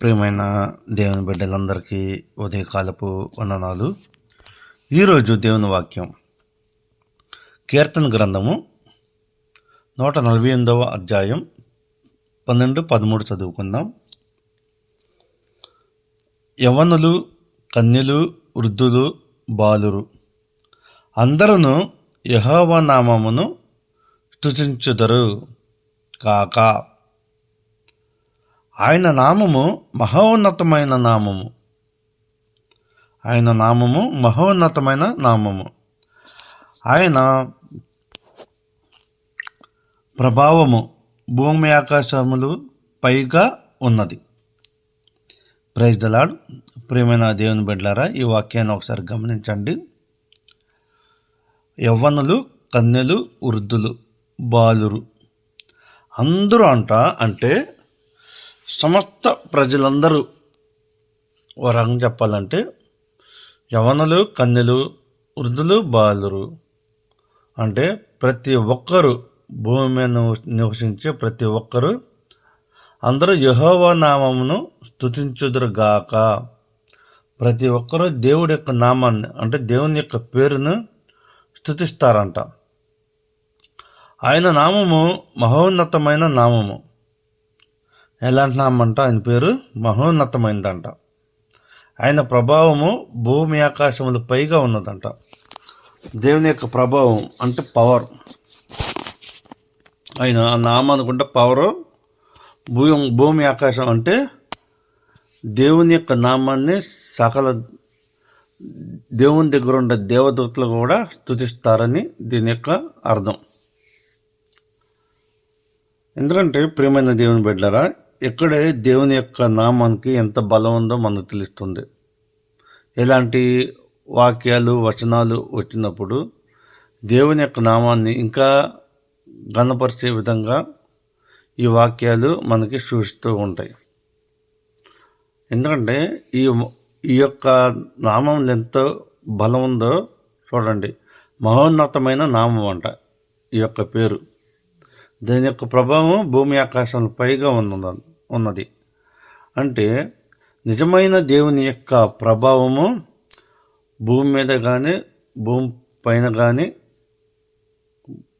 ప్రియమైన దేవుని బిడ్డలందరికీ ఉదయకాలపు వందనాలు. ఈరోజు దేవుని వాక్యం. కీర్తన గ్రంథము నూట నలభై ఎనిమిదవ అధ్యాయం పన్నెండు పదమూడు చదువుకుందాం. యవనులు కన్యలు వృద్ధులు బాలురు అందరూ యహోవనామమును స్తుతించుదరు కాక. ఆయన నామము మహోన్నతమైన నామము. ఆయన నామము మహోన్నతమైన నామము. ఆయన ప్రభావము భూమి ఆకాశములు పైగా ఉన్నది. ప్రైజ్ దలాడ్ ప్రియమైన దేవుని బిడ్డలారా ఈ వాక్యాన్ని ఒకసారి గమనించండి. యవ్వనులు కన్యలు వృద్ధులు బాలురు. అందరూ అంట అంటే సమస్త ప్రజలందరూ ఓ చెప్పాలంటే యవనలు కన్యలు వృద్ధులు బాలురు అంటే ప్రతి ఒక్కరు భూమి మీద నివసించే ప్రతి ఒక్కరు అందరూ యహోవా నామమును స్థుతించుదురుగాక ప్రతి ఒక్కరూ దేవుడి యొక్క నామాన్ని అంటే దేవుని యొక్క పేరును స్థుతిస్తారంట. ఆయన నామము మహోన్నతమైన నామము. ఎలాంటి నామం అంట ఆయన పేరు మహోన్నతమైనదంట ఆయన ప్రభావము భూమి ఆకాశములు పైగా ఉన్నదంట. దేవుని యొక్క ప్రభావం అంటే పవర్ ఆయన ఆ నామం అనుకుంటే పవర్ భూమి భూమి ఆకాశం అంటే దేవుని యొక్క నామాన్ని సకల దేవుని దగ్గర ఉన్న దేవదూతలు కూడా స్థుతిస్తారని దీని యొక్క అర్థం. ఎందుకంటే ప్రియమైన దేవుని బిడ్డరా ఇక్కడే దేవుని యొక్క నామానికి ఎంత బలం ఉందో మనకు తెలుస్తుంది. ఇలాంటి వాక్యాలు వచనాలు వచ్చినప్పుడు దేవుని యొక్క నామాన్ని ఇంకా గణపరిచే విధంగా ఈ వాక్యాలు మనకి సూచిస్తూ ఉంటాయి. ఎందుకంటే ఈ ఈ యొక్క నామం ఎంత బలం ఉందో చూడండి. మహోన్నతమైన నామం అంట ఈ యొక్క పేరు. దీని యొక్క ప్రభావం భూమి ఆకాశం పైగా ఉన్న ఉన్నది. అంటే నిజమైన దేవుని యొక్క ప్రభావము భూమి మీద కానీ భూమి పైన కానీ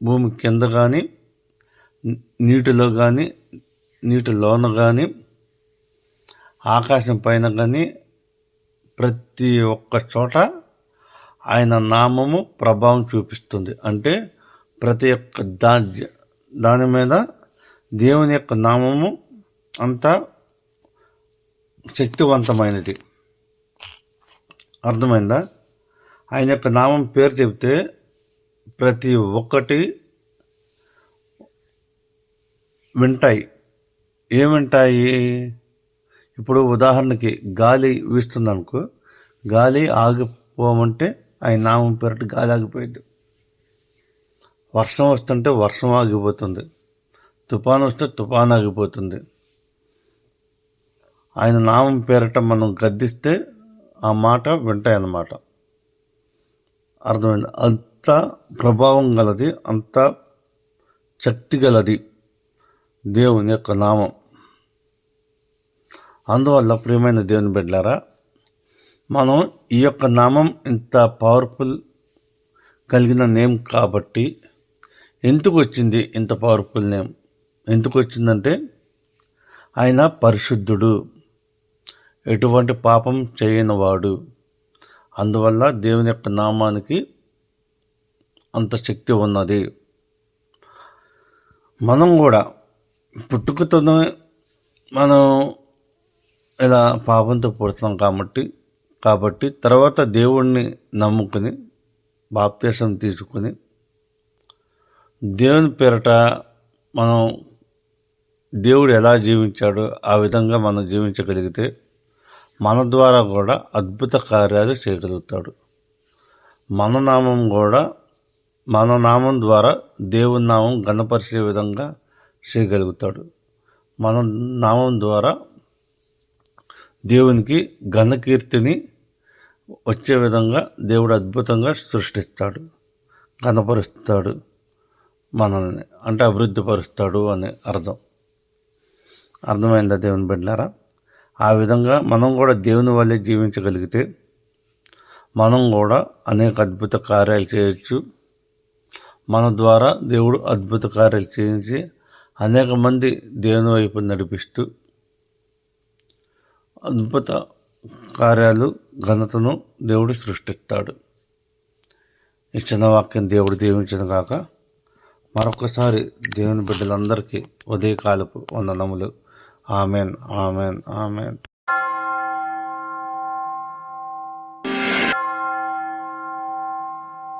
భూమి కింద కానీ నీటిలో కానీ నీటిలోన కానీ ఆకాశం పైన కానీ ప్రతి ఒక్క చోట ఆయన నామము ప్రభావం చూపిస్తుంది. అంటే ప్రతి ఒక్క దా దాని మీద దేవుని యొక్క నామము అంత శక్తివంతమైనది. అర్థమైందా? ఆయన యొక్క నామం పేరు చెబితే ప్రతి ఒక్కటి వింటాయి. ఏమింటాయి? వింటాయి ఇప్పుడు ఉదాహరణకి గాలి వీస్తుంది అనుకో గాలి ఆగిపోమంటే ఆయన నామం పేరట గాలి ఆగిపోయింది. వర్షం వస్తుంటే వర్షం ఆగిపోతుంది. తుఫాను వస్తే తుఫాను ఆగిపోతుంది. ఆయన నామం పేరట మనం గద్దిస్తే ఆ మాట వింటాయన్నమాట. అర్థమైంది? అంత ప్రభావం గలది అంత శక్తి గలది దేవుని యొక్క నామం. అందువల్ల ప్రియమైన దేవుని బిడ్డారా మనం ఈ యొక్క నామం ఇంత పవర్ఫుల్ కలిగిన నేమ్ కాబట్టి ఎందుకు వచ్చింది ఇంత పవర్ఫుల్ నేమ్ ఎందుకు వచ్చిందంటే ఆయన పరిశుద్ధుడు ఎటువంటి పాపం చేయనివాడు. అందువల్ల దేవుని యొక్క నామానికి అంత శక్తి ఉన్నది. మనం కూడా పుట్టుకతోనే మనం ఇలా పాపంతో పుడతాం కాబట్టి కాబట్టి తర్వాత దేవుణ్ణి నమ్ముకుని బాప్తేశం తీసుకుని దేవుని పేరట మనం దేవుడు ఎలా జీవించాడో ఆ విధంగా మనం జీవించగలిగితే మన ద్వారా కూడా అద్భుత కార్యాలు చేయగలుగుతాడు. మన నామం కూడా మన నామం ద్వారా దేవుని నామం గణపరిచే విధంగా చేయగలుగుతాడు. మన నామం ద్వారా దేవునికి ఘనకీర్తిని వచ్చే విధంగా దేవుడు అద్భుతంగా సృష్టిస్తాడు ఘనపరుస్తాడు మనల్ని అంటే అభివృద్ధి పరుస్తాడు అని అర్థం. అర్థమైందా దేవుని బిడ్డారా? ఆ విధంగా మనం కూడా దేవుని వల్లే జీవించగలిగితే మనం కూడా అనేక అద్భుత కార్యాలు చేయొచ్చు. మన ద్వారా దేవుడు అద్భుత కార్యాలు చేయించి అనేక మంది దేవుని వైపు నడిపిస్తూ అద్భుత కార్యాలు ఘనతను దేవుడు సృష్టిస్తాడు. ఈ చిన్న వాక్యం దేవుడు దీవించిన కాక మరొకసారి దేవుని బిడ్డలందరికీ ఉదయకాలపు వందనములు. Amen amen amen.